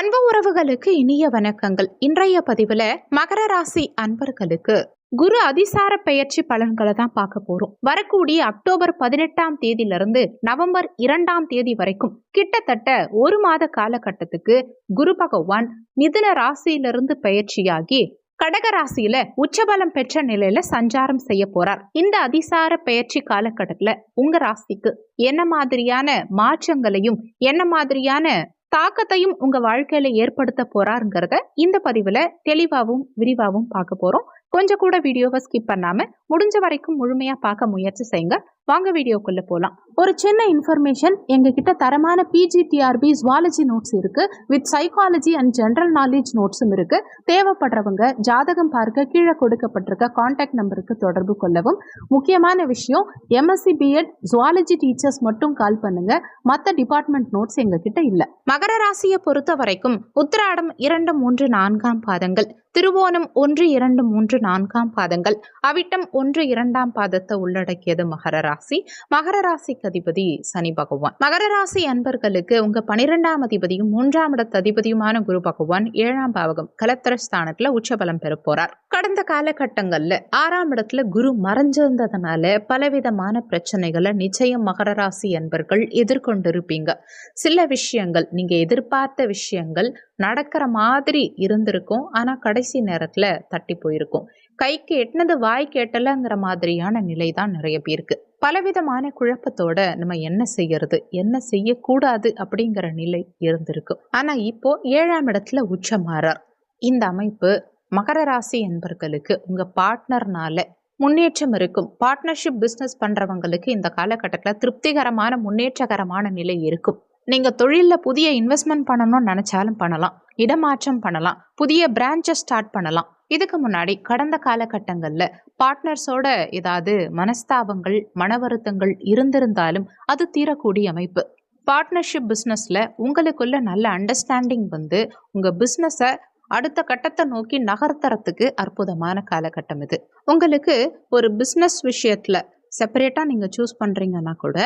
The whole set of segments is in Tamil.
அன்பு உறவுகளுக்கு இனிய வணக்கங்கள். இன்றைய பதிவுல மகர ராசி அன்பர்களுக்கு குரு அதிசார பெயர்ச்சி பலன்களை தான் பார்க்க போறோம். வரக்கூடிய அக்டோபர் பதினெட்டாம் தேதியிலிருந்து நவம்பர் இரண்டாம் தேதி வரைக்கும் கிட்டத்தட்ட ஒரு மாத காலகட்டத்துக்கு குரு பகவான் மிதுன ராசியிலிருந்து பயிற்சியாகி கடக ராசியில உச்சபலம் பெற்ற நிலையில சஞ்சாரம் செய்ய போறார். இந்த அதிசார பெயர்ச்சி காலகட்டத்துல உங்க ராசிக்கு என்ன மாதிரியான மாற்றங்களையும் என்ன மாதிரியான தாக்கத்தையும் உங்க வாழ்க்கையில ஏற்படுத்த போறாருங்கிறத இந்த பதிவுல தெளிவாகவும் விரிவாகவும் பார்க்க போறோம். கொஞ்சம் கூட வீடியோவை ஸ்கிப் பண்ணாம முடிஞ்ச வரைக்கும் முழுமையா பார்க்க முயற்சி செய்யுங்க. வாங்க வீடியோக்குள்ளே போகலாம் ஒரு சின்ன இன்ஃபர்மேஷன் எங்ககிட்ட தரமான பிஜிடிஆர்பி ஜுவாலஜி நோட்ஸ் இருக்கு. With psychology and general knowledge நோட்ஸும் இருக்கு. தேவைப்படுறவங்க ஜாதகம் பார்க்க கீழே கொடுக்கப்பட்டிருக்க காண்டாக்ட் நம்பருக்கு தொடர்பு கொள்ளவும். முக்கியமான விஷயம் எம்எஸ்சி பிஎட் ஜுவாலஜி டீச்சர்ஸ் மட்டும் கால் பண்ணுங்க. மற்ற டிபார்ட்மெண்ட் நோட்ஸ் எங்ககிட்ட கிட்ட இல்ல. மகர ராசியை பொறுத்த வரைக்கும் உத்திராடம் இரண்டு மூன்று நான்காம் பாதங்கள். திருவோணம் ஒன்று இரண்டு மூன்று நான்காம் பாதங்கள். அவிட்டம் ஒன்று இரண்டாம் பாதத்தை உள்ளடக்கியது மகர ராசி மகர ராசிக்கு அதிபதி சனி பகவான். மகர ராசி அன்பர்களுக்கு உங்க பனிரெண்டாம் அதிபதியும் மூன்றாம் இடத்து அதிபதியுமான குரு பகவான் ஏழாம் பாவகம் கலத்திர ஸ்தானத்துல உச்சபலம் பெற போறார். கடந்த காலகட்டங்கள்ல ஆறாம் இடத்துல குரு மறைஞ்சிருந்ததுனால பலவிதமான பிரச்சனைகளை நிச்சயம் மகர ராசி அன்பர்கள் எதிர்கொண்டிருப்பீங்க. சில விஷயங்கள் நீங்க எதிர்பார்த்த விஷயங்கள் நடக்கிற மாதிரி இருந்திருக்கும். ஆனால் கடைசி நேரத்தில் தட்டி போயிருக்கும். கைக்கு எட்டினது வாய் கேட்டலங்கிற மாதிரியான நிலை தான் நிறைய பேருக்கு. பலவிதமான குழப்பத்தோட நம்ம என்ன செய்யறது என்ன செய்யக்கூடாது அப்படிங்கிற நிலை இருந்திருக்கு. ஆனா இப்போ ஏழாம் இடத்துல உச்சமாறார் இந்த அமைப்பு மகர ராசி என்பர்களுக்கு உங்க பார்ட்னர்னால முன்னேற்றம் இருக்கும். பார்ட்னர்ஷிப் பிஸ்னஸ் பண்றவங்களுக்கு இந்த காலகட்டத்தில் திருப்திகரமான முன்னேற்றகரமான நிலை இருக்கும். நீங்கள் தொழிலில் புதிய இன்வெஸ்ட்மெண்ட் பண்ணணும்னு நினச்சாலும் பண்ணலாம். இடமாற்றம் பண்ணலாம். புதிய பிரான்ச்சை ஸ்டார்ட் பண்ணலாம். இதுக்கு முன்னாடி கடந்த காலகட்டங்களில் பார்ட்னர்ஸோட ஏதாவது மனஸ்தாபங்கள் மன வருத்தங்கள் இருந்திருந்தாலும் அது தீரக்கூடிய அமைப்பு. பார்ட்னர்ஷிப் பிஸ்னஸில் உங்களுக்குள்ள நல்ல அண்டர்ஸ்டாண்டிங் வந்து உங்கள் பிஸ்னஸை அடுத்த கட்டத்தை நோக்கி நகர்த்துறதுக்கு அற்புதமான காலகட்டம் இது. உங்களுக்கு ஒரு பிஸ்னஸ் விஷயத்தில் செப்பரேட்டாக நீங்கள் சூஸ் பண்ணுறீங்கன்னா கூட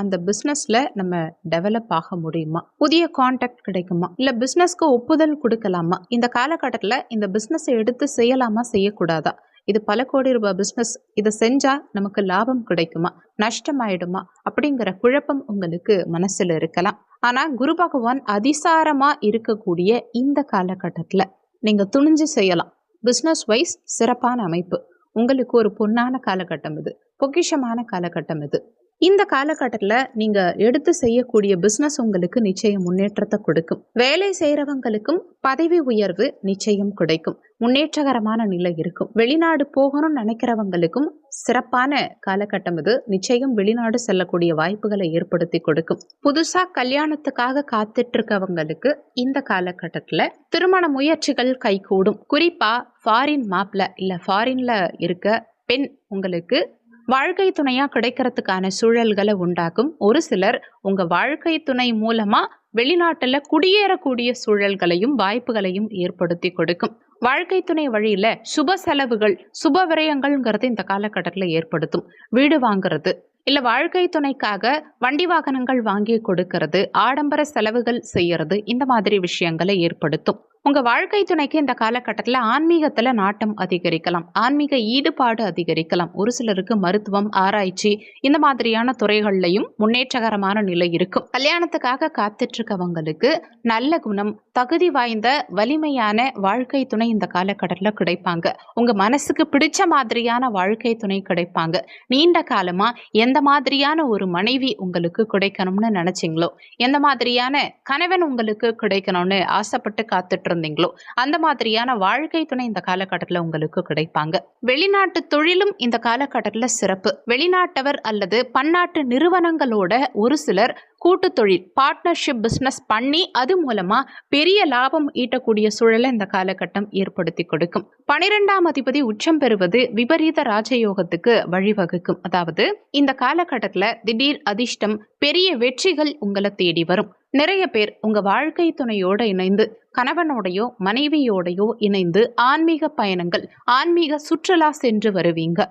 அந்த பிஸ்னஸில் நம்ம டெவலப் ஆக முடியுமா? புதிய கான்டாக்ட் கிடைக்குமா? இல்லை பிஸ்னஸ்க்கு ஒப்புதல் கொடுக்கலாமா? இந்த காலகட்டத்தில் இந்த பிஸ்னஸை எடுத்து செய்யலாமா செய்யக்கூடாதா? இது பல கோடி ரூபாய் பிஸ்னஸ் இதை செஞ்சால் நமக்கு லாபம் கிடைக்குமா? நஷ்டமாயிடுமா? அப்படிங்கிற குழப்பம் உங்களுக்கு மனசில் இருக்கலாம். ஆனால் குரு பகவான் அதிசாரமாக இருக்கக்கூடிய இந்த காலகட்டத்தில் நீங்கள் துணிஞ்சு செய்யலாம். பிஸ்னஸ் வைஸ் சிறப்பான அமைப்பு. உங்களுக்கு ஒரு பொன்னான காலகட்டம் இது. பொக்கிஷமான காலகட்டம் இது. இந்த காலகட்டத்தில் நீங்கள் எடுத்து செய்யக்கூடிய பிஸ்னஸ் உங்களுக்கு நிச்சயம் முன்னேற்றத்தை கொடுக்கும். வேலை செய்கிறவங்களுக்கும் பதவி உயர்வு நிச்சயம் கிடைக்கும். முன்னேற்றகரமான நிலை இருக்கும். வெளிநாடு போகணும்னு நினைக்கிறவங்களுக்கும் சிறப்பான காலகட்டம் இது நிச்சயம் வெளிநாடு செல்லக்கூடிய வாய்ப்புகளை ஏற்படுத்தி கொடுக்கும். புதுசா கல்யாணத்துக்காக காத்துட்டு இருக்கவங்களுக்கு இந்த காலகட்டத்தில் திருமண முயற்சிகள் கைகூடும். குறிப்பா ஃபாரின் மாப்ல இல்லை ஃபாரின்ல இருக்க பெண் உங்களுக்கு வாழ்க்கை துணையா கிடைக்கிறதுக்கான சூழல்களை உண்டாக்கும். ஒரு சிலர் உங்க வாழ்க்கை துணை மூலமா வெளிநாட்டுல குடியேறக்கூடிய சூழல்களையும் வாய்ப்புகளையும் ஏற்படுத்தி கொடுக்கும். வாழ்க்கை துணை வழியில சுப செலவுகள் சுப விரயங்கள்ங்கிறது இந்த காலகட்டத்தில் ஏற்படுத்தும். வீடு வாங்குறது இல்ல வாழ்க்கை துணைக்காக வண்டி வாகனங்கள் வாங்கி கொடுக்கறது ஆடம்பர செலவுகள் செய்யறது இந்த மாதிரி விஷயங்களை ஏற்படுத்தும். உங்க வாழ்க்கை துணைக்கு இந்த காலகட்டத்தில் ஆன்மீகத்துல நாட்டம் அதிகரிக்கலாம். ஆன்மீக ஈடுபாடு அதிகரிக்கலாம். ஒரு சிலருக்கு மருத்துவம் ஆராய்ச்சி இந்த மாதிரியான துறைகள்லையும் முன்னேற்றகரமான நிலை இருக்கும். கல்யாணத்துக்காக காத்துட்ருக்கவங்களுக்கு நல்ல குணம் தகுதி வாய்ந்த வலிமையான வாழ்க்கை துணை இந்த காலக்கடலில் கிடைப்பாங்க. உங்க மனசுக்கு பிடிச்ச மாதிரியான வாழ்க்கை துணை கிடைப்பாங்க. நீண்ட காலமா எந்த மாதிரியான ஒரு மனைவி உங்களுக்கு கிடைக்கணும்னு நினைச்சீங்களோ எந்த மாதிரியான கணவன் உங்களுக்கு கிடைக்கணும்னு ஆசைப்பட்டு காத்துட்டு இருந்தீங்களோ அந்த மாதிரியான வாழ்க்கை துணை இந்த காலகட்டத்தில் உங்களுக்கு கிடைப்பாங்க. வெளிநாட்டு தொழிலும் இந்த காலகட்டத்தில் சிறப்பு. வெளிநாட்டவர் அல்லது பன்னாட்டு நிறுவனங்களோட ஒரு சிலர் கூட்டு தொழில் பார்ட்னர்ஷிப் பிஸ்னஸ் பண்ணி அது மூலமா பெரிய லாபம் ஈட்டக்கூடிய சூழலை இந்த காலகட்டம் ஏற்படுத்தி கொடுக்கும். பனிரெண்டாம் அதிபதி உச்சம் பெறுவது விபரீத ராஜயோகத்துக்கு வழிவகுக்கும். அதாவது இந்த காலகட்டத்துல திடீர் அதிர்ஷ்டம் பெரிய வெற்றிகள் உங்களை தேடி வரும். நிறைய பேர் உங்க வாழ்க்கை துணையோட இணைந்து கணவனோடையோ மனைவியோடையோ இணைந்து ஆன்மீக பயணங்கள் ஆன்மீக சுற்றுலா சென்று வருவீங்க.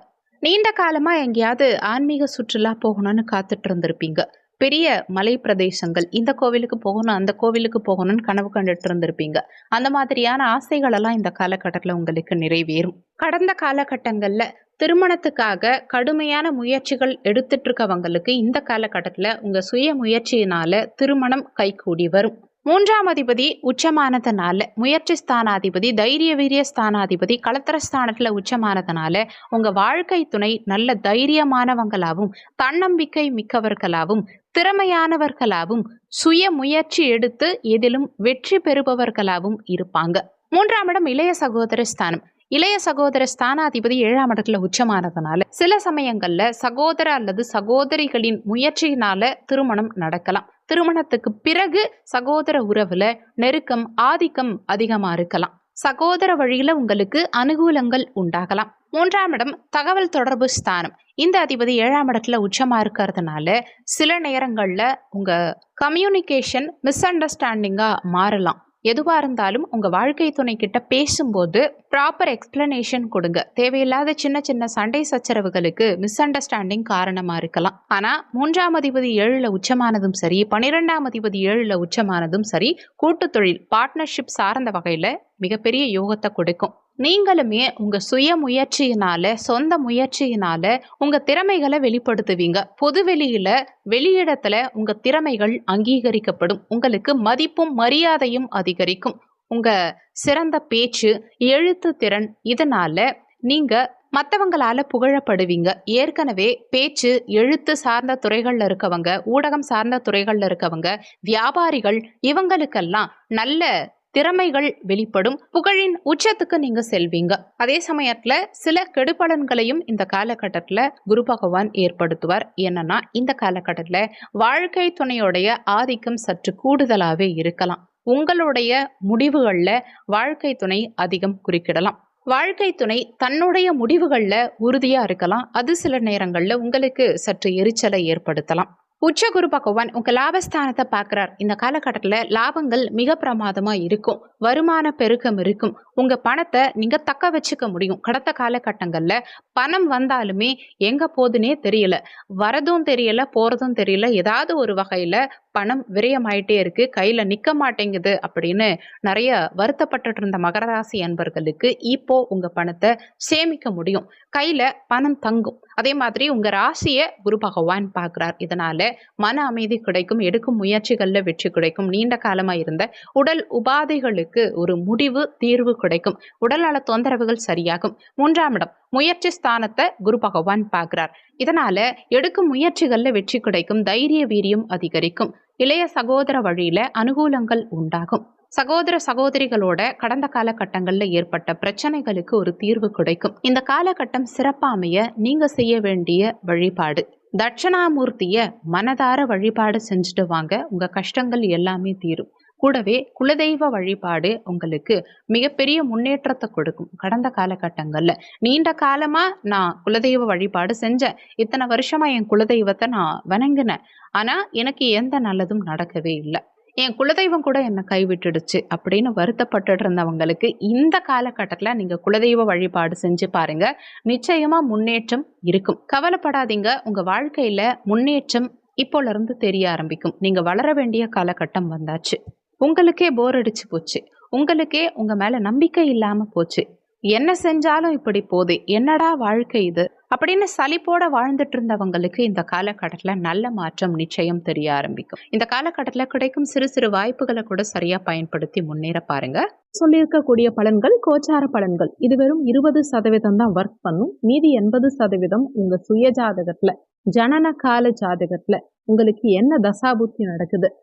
நீண்ட காலமா எங்கேயாவது ஆன்மீக சுற்றுலா போகணும்னு காத்துட்டு இருந்திருப்பீங்க. பெரிய மலை பிரதேசங்கள் இந்த கோவிலுக்கு போகணும் அந்த கோவிலுக்கு போகணும்னு கனவு கண்டுட்டு இருந்திருப்பீங்க. அந்த மாதிரியான ஆசைகள் எல்லாம் இந்த காலகட்டத்தில் உங்களுக்கு நிறைவேறும். கடந்த காலகட்டங்களில் திருமணத்துக்காக கடுமையான முயற்சிகள் எடுத்துட்டு இருக்கவங்களுக்கு இந்த காலகட்டத்தில் உங்கள் சுய முயற்சியினால திருமணம் கைகூடி வரும். மூன்றாம் அதிபதி உச்சமானதுனால முயற்சி ஸ்தானாதிபதி தைரிய வீரிய ஸ்தானாதிபதி களத்திர ஸ்தானத்தில் உச்சமானதுனால உங்கள் வாழ்க்கை துணை நல்ல தைரியமானவங்களாகவும் தன்னம்பிக்கை மிக்கவர்களாகவும் திறமையானவர்களாகவும் சுய முயற்சி எடுத்து எதிலும் வெற்றி பெறுபவர்களாகவும் இருப்பாங்க. மூன்றாம் இடம் இளைய சகோதர ஸ்தானம். இளைய சகோதர ஸ்தானாதிபதி ஏழாம் இடத்துல உச்சமானதுனால சில சமயங்கள்ல சகோதர அல்லது சகோதரிகளின் முயற்சியினால திருமணம் நடக்கலாம். திருமணத்துக்கு பிறகு சகோதர உறவுல நெருக்கம் ஆதிக்கம் அதிகமா இருக்கலாம். சகோதர வழியில உங்களுக்கு அனுகூலங்கள் உண்டாகலாம். மூன்றாம் இடம் தகவல் தொடர்பு ஸ்தானம். இந்த அதிபதி ஏழாம் இடத்துல உச்சமா இருக்கிறதுனால சில நேரங்கள்ல உங்க கம்யூனிகேஷன் மிஸ் அண்டர்ஸ்டாண்டிங்கா மாறலாம். எதுவாக இருந்தாலும் உங்கள் வாழ்க்கை துணை கிட்ட பேசும்போது ப்ராப்பர் எக்ஸ்பிளனேஷன் கொடுங்க. தேவையில்லாத சின்ன சின்ன சண்டை சச்சரவுகளுக்கு மிஸ் அண்டர்ஸ்டாண்டிங் காரணமாக இருக்கலாம். ஆனால் மூன்றாம் அதிபதி ஏழில் உச்சமானதும் சரி பன்னிரெண்டாம் அதிபதி ஏழில் உச்சமானதும் சரி கூட்டு தொழில் பார்ட்னர்ஷிப் சார்ந்த வகையில் மிகப்பெரிய யோகத்தை கொடுக்கும். நீங்களுமே உங்கள் சுய முயற்சியினால சொந்த முயற்சியினால உங்கள் திறமைகளை வெளிப்படுத்துவீங்க. பொது வெளியில் வெளியிடத்தில் உங்கள் திறமைகள் அங்கீகரிக்கப்படும். உங்களுக்கு மதிப்பும் மரியாதையும் அதிகரிக்கும். உங்கள் சிறந்த பேச்சு எழுத்து திறன் இதனால் நீங்கள் மற்றவங்களால புகழப்படுவீங்க. ஏற்கனவே பேச்சு எழுத்து சார்ந்த துறைகளில் இருக்கவங்க ஊடகம் சார்ந்த துறைகளில் இருக்கவங்க வியாபாரிகள் இவங்களுக்கெல்லாம் நல்ல திறமைகள் வெளிப்படும். புகழின் உச்சத்துக்கு நீங்க செல்வீங்க. அதே சமயத்துல சில கெடுபலன்களையும் இந்த காலகட்டத்துல குரு பகவான் ஏற்படுத்துவார். என்னன்னா இந்த காலகட்டத்துல வாழ்க்கை துணையோடைய ஆதிக்கம் சற்று கூடுதலாவே இருக்கலாம். உங்களுடைய முடிவுகளில் வாழ்க்கை துணை அதிகம் குறிக்கிடலாம். வாழ்க்கை துணை தன்னுடைய முடிவுகளில் உறுதியாக இருக்கலாம். அது சில நேரங்களில் உங்களுக்கு சற்று எரிச்சலை ஏற்படுத்தலாம். உச்ச குரு பகவான் உங்க லாபஸ்தானத்தை பார்க்குறார். இந்த காலகட்டத்தில் லாபங்கள் மிக பிரமாதமாக இருக்கும். வருமான பெருக்கம் இருக்கும். உங்க பணத்தை நீங்க தக்க வச்சுக்க முடியும். கடந்த காலகட்டங்களில் பணம் வந்தாலுமே எங்க போகுதுன்னே தெரியல. வரதும் தெரியல போறதும் தெரியல. ஏதாவது ஒரு வகையில பணம் விரயமாயிட்டே இருக்கு. கையில நிக்க மாட்டேங்குது அப்படின்னு நிறைய வருத்தப்பட்டு இருந்த மகர ராசி அன்பர்களுக்கு இப்போ உங்க பணத்தை சேமிக்க முடியும். கையில பணம் தங்கும். அதே மாதிரி உங்க ராசியை குரு பகவான் பார்க்கிறார். இதனால மன அமைதி கிடைக்கும் எடுக்கும் முயற்சிகள்ல வெற்றி கிடைக்கும். நீண்ட காலமா இருந்த உடல் உபாதைகளுக்கு ஒரு முடிவு தீர்வு கிடைக்கும். உடல்நல தொந்தரவுகள் சரியாகும். மூன்றாம் இடம் முயற்சி ஸ்தானத்தை குரு பகவான் பார்க்கிறார். இதனால எடுக்கும் முயற்சிகள்ல வெற்றி கிடைக்கும் தைரிய வீரியம் அதிகரிக்கும். இளைய சகோதர வழியில அனுகூலங்கள் உண்டாகும். சகோதர சகோதரிகளோட கடந்த காலகட்டங்களில் ஏற்பட்ட பிரச்சனைகளுக்கு ஒரு தீர்வு கிடைக்கும். இந்த காலகட்டம் சிறப்பாமைய நீங்க செய்ய வேண்டிய வழிபாடு. தட்சணாமூர்த்திய மனதார வழிபாடு செஞ்சுட்டு வாங்க. உங்க கஷ்டங்கள் எல்லாமே தீரும். கூடவே குலதெய்வ வழிபாடு உங்களுக்கு மிகப்பெரிய முன்னேற்றத்தை கொடுக்கும். கடந்த காலகட்டங்களில் நீண்ட காலமாக நான் குலதெய்வ வழிபாடு செஞ்சேன். இத்தனை வருஷமாக என் குலதெய்வத்தை நான் வணங்கினேன். ஆனால் எனக்கு எந்த நல்லதும் நடக்கவே இல்லை. என் குலதெய்வம் கூட என்னை கைவிட்டுடுச்சு அப்படின்னு வருத்தப்பட்டு இருந்தவங்களுக்கு இந்த காலகட்டத்தில் நீங்கள் குலதெய்வ வழிபாடு செஞ்சு பாருங்க. நிச்சயமாக முன்னேற்றம் இருக்கும். கவலைப்படாதீங்க. உங்கள் வாழ்க்கையில் முன்னேற்றம் இப்போலேருந்து தெரிய ஆரம்பிக்கும். நீங்கள் வளர வேண்டிய காலகட்டம் வந்தாச்சு. உங்களுக்கே போர் அடிச்சு போச்சு. உங்களுக்கே உங்க மேல நம்பிக்கை இல்லாம போச்சு. என்ன செஞ்சாலும் இப்படி போதே என்னடா வாழ்க்கை இது? அப்படின்னு சலிப்போட வாழ்ந்துட்டு இருந்தவங்களுக்கு இந்த காலகட்டத்தில் நல்ல மாற்றம் நிச்சயம் தெரிய ஆரம்பிக்கும். இந்த காலகட்டத்தில் கிடைக்கும் சிறு சிறு வாய்ப்புகளை கூட சரியா பயன்படுத்தி முன்னேற பாருங்க. சொல்லியிருக்கக்கூடிய பலன்கள் கோச்சார பலன்கள். இது வெறும் இருபது சதவீதம் தான் ஒர்க் பண்ணும். மீதி எண்பது சதவீதம் உங்க சுய ஜாதகத்துல ஜனன கால ஜாதகத்துல உங்களுக்கு என்ன தசாபுத்தி நடக்குது?